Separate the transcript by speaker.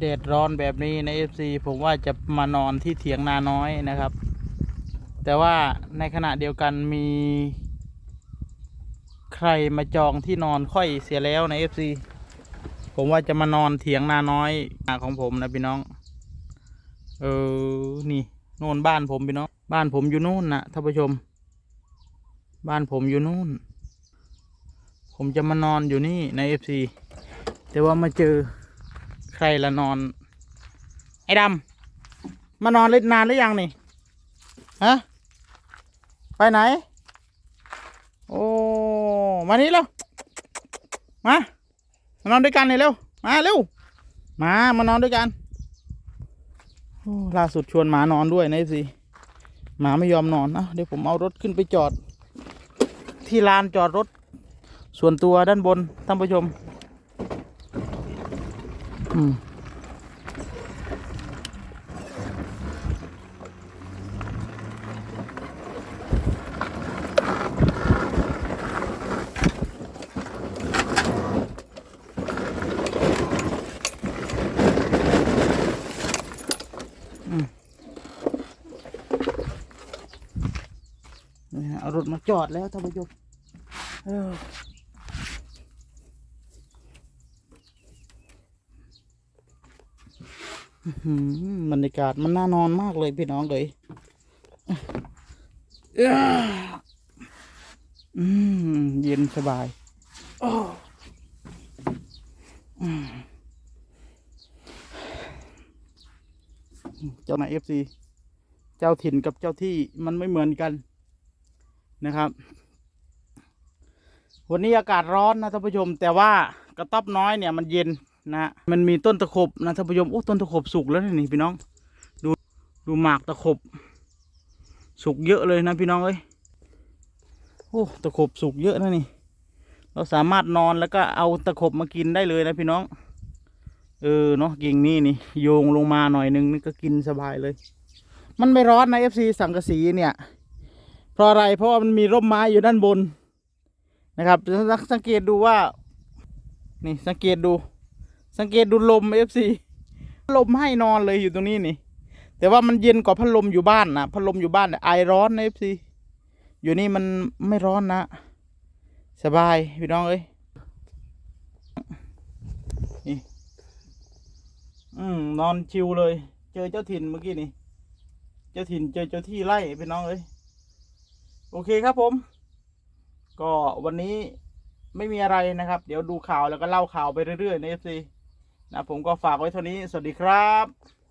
Speaker 1: แดดร้อนแบบนี้ใน FC ผมว่าจะมานอนที่เถียงนาน้อยนะครับ แต่ว่าในขณะเดียวกันมี ใครมาจองที่นอนค่อยเสียแล้วใน FC ผมว่าจะมานอนเถียงนาน้อยของผมนะพี่น้อง เออ นี่โน่นบ้านผมพี่น้อง บ้านผมอยู่นู่นนะท่านผู้ชม บ้านผมอยู่นู่น ผมจะมานอนอยู่นี่ใน FC แต่ว่ามาเจอ ใครละนอน ไอ้ดำมานอนเล่นนานหรือยังนี่ฮะไปไหน โอ้มานี่เร็วมามานอนด้วยกันเลยเร็วมาเร็วมามานอนด้วยกันโอ้ล่าสุดชวนหมานอนด้วยนะสิหมาไม่ยอมนอนนะเดี๋ยวผมเอารถขึ้นไปจอด ที่ลานจอดรถ ส่วนตัวด้านบนท่านผู้ชม อืมเอารถมาจอดแล้วท่านผู้ชมเอออื้อหือ บรรยากาศมันน่านอนมากเลยพี่น้องเลยเอ้ออืมเย็นสบายเจ้านายเอฟซีเจ้าถิ่นกับเจ้าที่มันไม่เหมือนกันนะครับ วันนี้อากาศร้อนนะท่านผู้ชม แต่ว่ากระต๊อบน้อยเนี่ยมันเย็น นะ มันมีต้นตะขบนะท่านผู้ชมโอ้ต้นตะขบสุกแล้วนี่พี่น้อง ดูดูหมากตะขบ สุกเยอะเลยนะพี่น้องเอ้ยโอ้ตะขบสุกเยอะนะนี่ เราสามารถนอนแล้วก็เอาตะขบมากินได้เลยนะพี่น้อง เออเนาะกิ่งนี่นี่โยงลงมาหน่อยนึงนี่ก็กินสบายเลย มันไม่ร้อนนะเอฟซีสังกะสีเนี่ย เพราะอะไรเพราะว่ามันมีร่มไม้อยู่ด้านบนนะครับสังเกตดูว่า นี่สังเกตดู สังเกตดูลมเอฟซีลมให้นอนเลยอยู่ตรงนี้นี่ แต่ว่ามันเย็นกว่าพัดลมอยู่บ้านนะพัดลมอยู่บ้านไอร้อนนเอฟซีอยู่นี่มันไม่ร้อนนะ สบายพี่น้องเอ้ยนี่อืมนอนชิวเลย เจอเจ้าถิ่นเมื่อกี้นี่ เจ้าถิ่นเจอเจ้าที่ไล่พี่น้องเอ้ยโอเคครับผม ก็วันนี้ไม่มีอะไรนะครับ เดี๋ยวดูข่าวแล้วก็เล่าข่าวไปเรื่อยๆในเอฟซี นะผมก็ฝากไว้เท่านี้ สวัสดีครับ